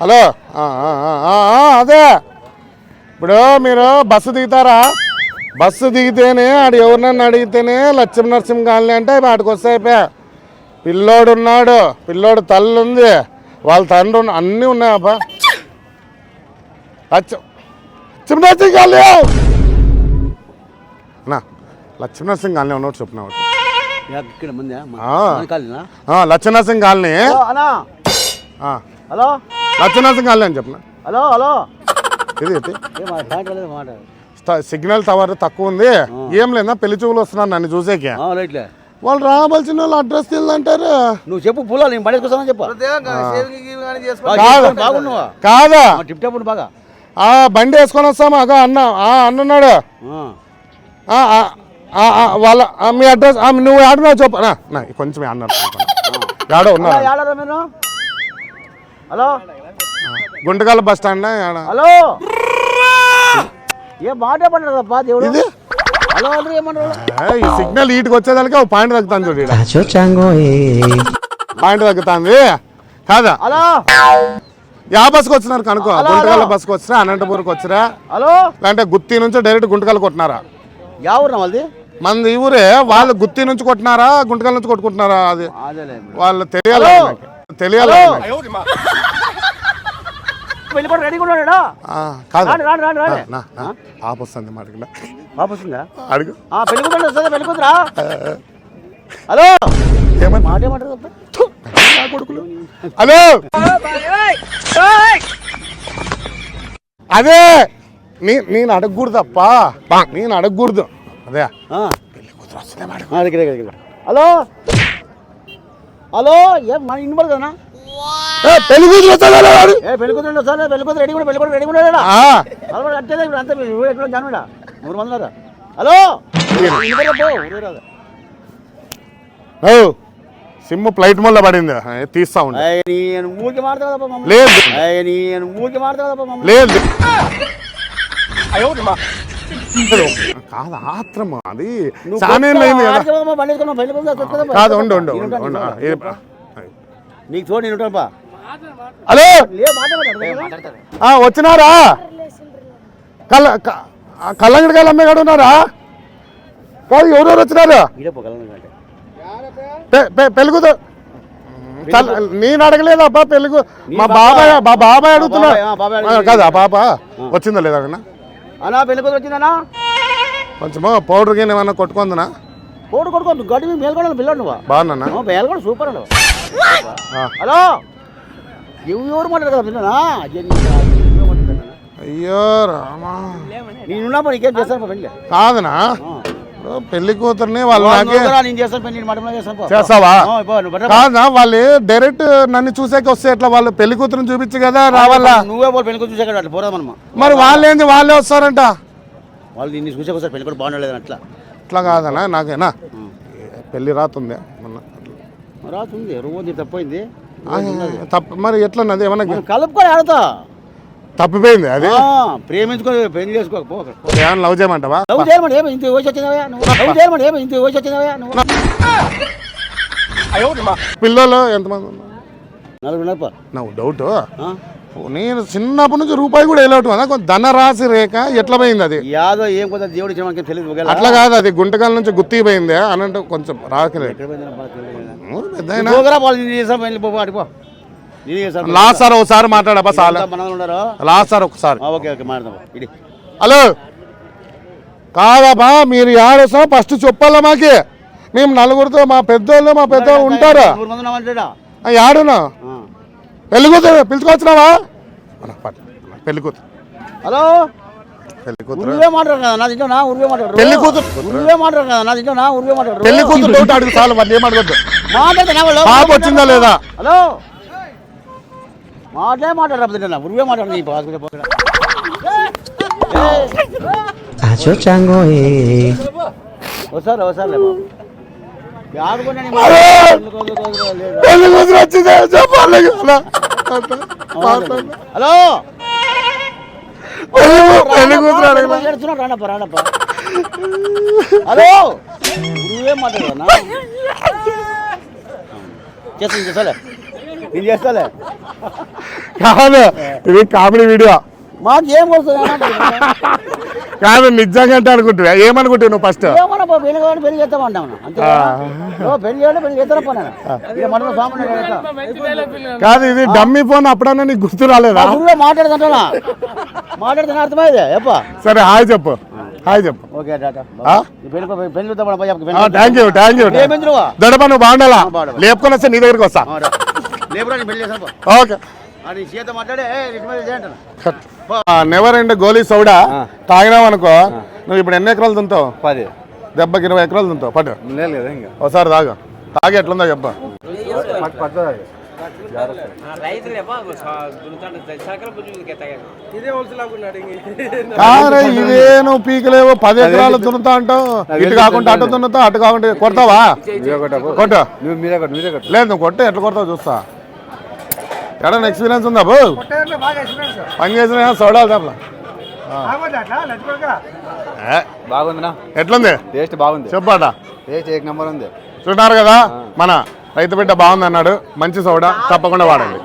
Hello? అదే. ఇప్పుడు మీరు బస్సు దిగుతారా? బస్సు దిగితేనే ఆడు ఎవరినన్నా అడిగితేనే లక్ష్మీ నరసింహ కాలనీ అంటే వాటికి వస్తే అయిపోయా. పిల్లోడు ఉన్నాడు పిల్లోడు తల్లి ఉంది. వాళ్ళ తండ్రి ఉన్న అన్నీ ఉన్నాయి అబ్బా లక్ష్మ లక్ష్మీ నరసింహ కాలనీ. అన్నా లక్ష్మీ నరసింహ కాలనీ ఉన్నాడు చెప్పిన Lakshmi Narasimha colony. Hello? Narasimha colony అని చెప్పిన. Hello hello? ఇది మాట. సిగ్నల్ టవర్ తక్కువ ఉంది. ఏం లేదా పెళ్ళి చూపులు వస్తున్నారు నన్ను చూసేకి. ఆ, రైట్లే. వాళ్ళు రావాల్సిన వాళ్ళు అడ్రస్ తెలియదంటారు. నువ్వు చెప్పు పూల నేను పడేసుకొస్తానని చెప్పు. కాదు. బాగున్నావా? కాదా? టిప్ టాప్ ఉండు బాగా. ఆ బండి వేసుకొని వస్తామా అగో అన్న ఆ అన్నున్నాడు. ఆ. ఆ, ఆ, ఆ, ఆ, వాళ్ళ మీ అడ్రస్ ఆ, నువ్వు ఆడున్నావు చెప్పు. నా, నా, కొంచెం అన్నారు ఆడో ఉన్నారు? ఏడారా మీరు? Hello? Guntakal bus stand hello? ఏ మాట తప్ప దేవుడు? హలో ఏమన్నారు? ఈ సిగ్నల్ ఈటికి వచ్చేదానికి ఒక పాయింట్ తగ్గుతాను చూడు. పాయింట్ తగ్గుతుంది. కాదా? హలో? యా బస్కి వచ్చినారు కనుకో. గుంటకాల. బస్కి వచ్చిరా అనంతపూర్కి వచ్చిరా? హలో? లేదంటే గుత్తి నుంచి డైరెక్ట్ గుంటకాల కొట్టినారా? యా ఊరు వాళ్ళది? మంది ఈ ఊరే వాళ్ళు గుత్తి నుంచి కొట్టినారా గుంటకాల నుంచి కొట్టుకుంటున్నారా అది? అదేలే. వాళ్ళు తెలియాలి. తెలియాలి కూడా ఉన్నాడా? కాదు. రాండి వస్తుందా అడుగు. పెళ్ళి కూతురు వస్తుందా పెళ్ళి కూతురా? హలో. ఏమని? మాట ఏమంటారు కొడుకులు. హలో. అదే నీ నేను అడగకూడదు అప్ప నేను అడగకూడదు. అదే. ఆ. పెళ్ళి కూతురు వస్తుంది మాట ఆ, దగ్గర దగ్గర దగ్గర. హలో. హలో ఏం మన ఇన్ని పడుతుందా పెళ్ళి కూతురు? ఏ పెళ్ళి కూతురు సార్ పెళ్ళి కూతురు రెడీ కూడా పెళ్ళి కూడా రెడీ కూడా అట్టే ఇప్పుడు అంతా ఎక్కడ జానుడా? మూడు హలో? సిమ్ ఫ్లైట్ మోడ్లో పడింది. తీస్తా ఉండు. అయ్య, నేను ఊరికి మాడతావు తప్ప మమ్మల్ని. లేదు. నేను ఊరికి మమ్మల్ని. లేదు. కాదు ఆత్రం అది. కదా. ఉండు ఉండు. నీకు చూడు నేను హలో? వచ్చినారా? కళ్ళ క- ఆ, కళ్ళంగడి కాయలు అమ్మేగాడు ఉన్నారా? కాదు ఎవరెవరు వచ్చినారు? ఈడే పోగలను అంటే పె- పె- పెళ్ళికూతు చల్- నేను అడగలేదు అబ్బా పెళ్ళికు మా బాబాయ్ మా బాబాయ్ అడుగుతున్నా. బాబాయ్, ఆ, కాదు పాప వచ్చిందా లేదా అన్న పెళ్ళి కూతురు వచ్చిందన్నా? కొంచెం పౌడర్ గిన్నె ఏమన్నా కొట్టుకుందనా? కోడు కొడుకో గడ్డి మేల్కొండ పిల్లడు నువ్వు. బాగున్నా మేల్కొండ సూపర్ అండి. హలో? ఎవరు మాట్లాడు కదా పిల్లనా అయ్యో రామా. నేనున్నా నీకేం చేస్తాను పెళ్ళి? కాదనా? పెళ్ళి కూతుర్ని వాళ్ళు నాకే. చేస్తావా? కాదా వాళ్ళు డైరెక్ట్ నన్ను చూసాక వస్తే ఎట్లా వాళ్ళు పెళ్ళి కూతురుని చూపించు కదా రావాలా? నువ్వే పెళ్ళి కూతురు చూసాక అట్లా పోరా మనమా. మరి వాళ్ళేంది వాళ్ళే వస్తారంట. వాళ్ళు నిన్ను చూసాక వస్తారు పెళ్ళి కూడా బాగుండలేదు అట్లా. అట్లా కాదనా నాకేనా? పెళ్ళి రాతుంది. రాతుంది రోజు తప్పైంది తప్ప మరి ఎట్లా ఏమన్నా మనం కలుపుకొని ఆడతా. తప్పిపోయింది అది? ప్రేమించుకొని పెళ్ళి ఏమన్నా లవ్ చేయమంటావా? లవ్ చేయమని ఏమి? ఇంత వయసు వచ్చినవా నువ్వు? లవ్ చేయమని ఏమి? ఇంత వయసు వచ్చినవా నువ్వు? పిల్లలు ఎంతమంది నలుగురు నాకు డౌట్? నేను చిన్నప్పటి నుంచి రూపాయి కూడా కొంచెం ధనరాశి రేఖ ఎట్లా పోయింది అది? యాదో ఏం కొంత దేవుడు తెలియదు అట్లా కాదు అది గుంటకాల నుంచి గుత్తి పోయింది అనంటే కొంచెం రాకలేదు. పెద్ద లాస్ట్ సార్ ఒకసారి మాట్లాడబ్బా ఉన్నారు లాస్ట్ సార్ ఒకసారి. హలో. కాదబ్బా మీరు ఏడొస్తా ఫస్ట్ చెప్పాలా మాకి? మేము నలుగురితో మా పెద్దోళ్ళు మా పెద్దోళ్ళు ఉంటారు. నూరు మంది ఉన్నామంటాడా? ఆ, యాడునా పెళ్ళి కూతురు పిలుచుకొచ్చినావా? అన్న, పట్టు. అన్న, పెళ్ళి కూతురు హలో పెళ్ళి కూతురు అడుగు చాలు వాళ్ళు ఏం అడగద్దు. మాట్లాడితే నా వాళ్ళు పాప వచ్చిందా లేదా? హలో? మాట్లాడే మాట్లాడు తింటున్నా ఉరువే మాట్లాడు నీ పాసుకుంటే పోకడా Cacho chango, eh. ఒకసారి ఒకసారి ఆడుకున్నా పెళ్ళి కూతురు వచ్చిందా చెప్పాలి కదా. అట్లా. మాట్లాడు. హలో పెళ్ళి కూ- పెళ్ళి కూతురు అడగలా ఏడుస్తున్నాడు రానప్ప రానప్ప హలో నువ్వేం మాట్లాడదా చేస్తాను చేస్తాలే నేను చేస్తాలే కాదు ఇది కామెడీ వీడియో. మాకు ఏం వస్తుంది కాదు నిజంగా అంటే అనుకుంటున్నా. ఏమనుకుంటున్నావు నువ్వు ఫస్ట్ ఏమన్నా పో, పెళ్ళి కావాలి పెళ్ళి చేస్తామంటాం అంతే కదా? ఓ, పెళ్ళి చేయాలి పెళ్ళి చేస్తారా పోనా ఇక మనం సామాన్య చేస్తాం. కాదు. ఇది డమ్మీ ఫోన్ అప్పుడన్నా నీకు గుర్తు రాలేదా? ఆ గురువులో మాట్లాడుతున్నా అర్థమైంది ఎప్ప సరే హాయ్ చెప్పు. హాయ్ చెప్పు. Okay tata. ఆ? ఈ పెళ్ళి పెళ్ళి పెళ్ళి చూద్దాం పోయి చెప్పు, థ్యాంక్ యూ థ్యాంక్ యూ? దడప నువ్వు బాగుండాలా? బాగుండాలా. లేపుకొని వస్తే నీ దగ్గరికి వస్తా. లేబురా పెళ్ళి చేస్తాను. ఓకే. నెవర్ ఎండ్ గోలీ సౌడా. తాగినావు అనుకో నువ్వు ఇప్పుడు ఎన్ని ఎకరాలు తింటావు పది. దెబ్బకి ఇరవై ఎకరాలు తింటావు పట్టు. లేదు కదా. ఇంకా ఒకసారి తాగు. తాగి ఎట్లుందో చెప్పు. ఇదే నువ్వు పీకలేవు. పది ఎకరాలు దున్నుతా అంటావు. ఇటు కాకుండా అటు దున్నుతావు అటు కాకుండా. కొడతావా? కొట్టు. లేదు నువ్వు కొట్టు. ఎట్లా కొడతావు చూస్తా. ఎడన్నా ఎక్స్పీరియన్స్ ఉందా? బో. పని చేసిన బాగుందినా? ఎట్లుంది? టేస్ట్ బాగుంది. చెప్పాట టేస్ట్ ఏక నెంబర్ ఉంది. చూస్తున్నారు కదా? మన రైతు బిడ్డ బాగుంది అన్నాడు మంచి సౌడా తప్పకుండా వాడండి.